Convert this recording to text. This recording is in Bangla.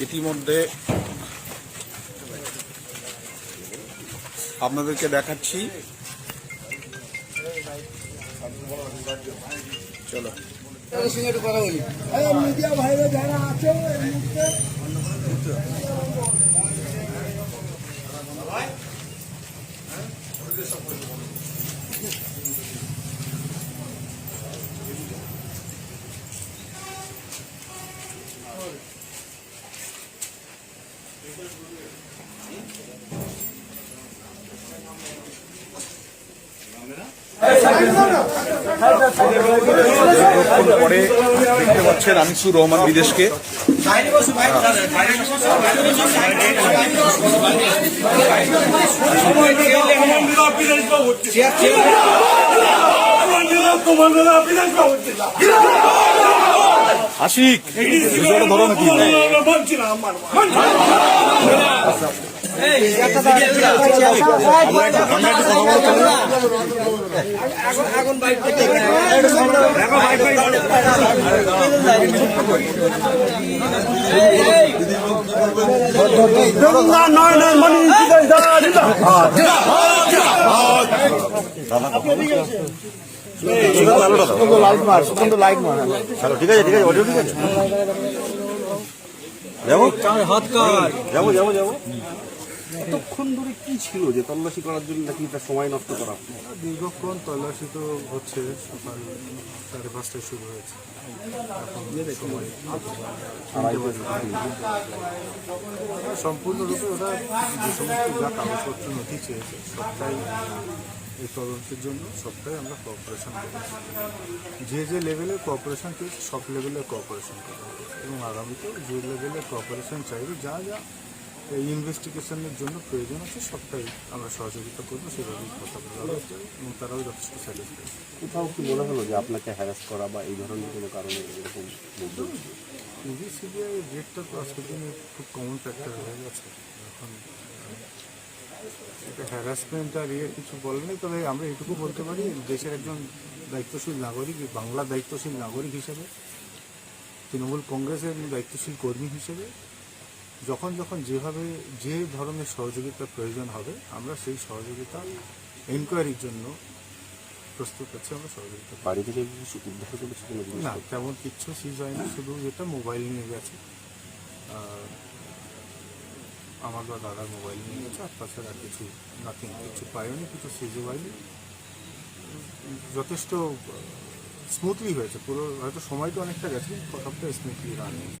ইতিমধ্যে আপনাদেরকে দেখাচ্ছি। চলো। মিডিয়া ভাইরা যারা আছে পরে দেখতে পাচ্ছেন আনিসুর রহমান বিদেশকে আশিক ধরো নাকি হ্যালো ঠিক আছে। ঠিক আছে অডিও ঠিক আছে। যাব? যাব যাব যাব। এতক্ষণ ধরে কি ছিল যে তল্লাশি করার জন্য নাকি এটা সময় নষ্ট করা দীর্ঘক্ষণ তল্লাশি তো হচ্ছে সকাল সাড়ে পাঁচটায় শুরু হয়েছে। সম্পূর্ণরূপে ওরা যে সমস্ত যা কাগজপত্র নথি চেয়েছে সবটাই এই তদন্তের জন্য সবটাই আমরা কোঅপারেশন করেছি। যে যে লেভেলে কোঅপারেশন পেয়েছি সব লেভেলে কোঅপারেশন করা এবং আগামীতেও যে লেভেলে কোঅপারেশন চাইবে যা যা ইনভেস্টিগেশনের জন্য প্রয়োজন আছে সবটাই আমরা সহযোগিতা করব সেভাবেই কথা বলা হচ্ছে এবং তারাও যথেষ্ট স্যাটিসফাই কোথাও কি মনে হলো যে আপনাকে হ্যারাস করা বা এই ধরনের কোনো কারণে এরকম? ইডি সিবিআই রেটটা তো আজকের দিনে খুব কমন ফ্যাক্টর হয়ে গেছে এখন এটা হ্যারাসমেন্ট আর ইয়ে কিছু বলে নেই তবে আমরা এটুকু বলতে পারি দেশের একজন দায়িত্বশীল নাগরিক বাংলার দায়িত্বশীল নাগরিক হিসেবে তৃণমূল কংগ্রেসের দায়িত্বশীল কর্মী হিসেবে যখন যখন যেভাবে যে ধরনের সহযোগিতার প্রয়োজন হবে আমরা সেই সহযোগিতা এনকোয়ারির জন্য প্রস্তুত আছি আমরা সহযোগিতা। বাড়ি থেকে কিছু উদ্ধার করেছে না তেমন কিচ্ছু সিজ হয়নি শুধু যেটা মোবাইল নিয়ে গেছে। আমার বা দাদার মোবাইল নিয়ে গেছে আর তাছাড়া কিছু নাথিং কিছু পাইনি কিছু সিজও হয়নি যথেষ্ট স্মুথলি হয়েছে পুরো হয়তো সময়টা অনেকটা গেছে সবটা স্মুথলি রান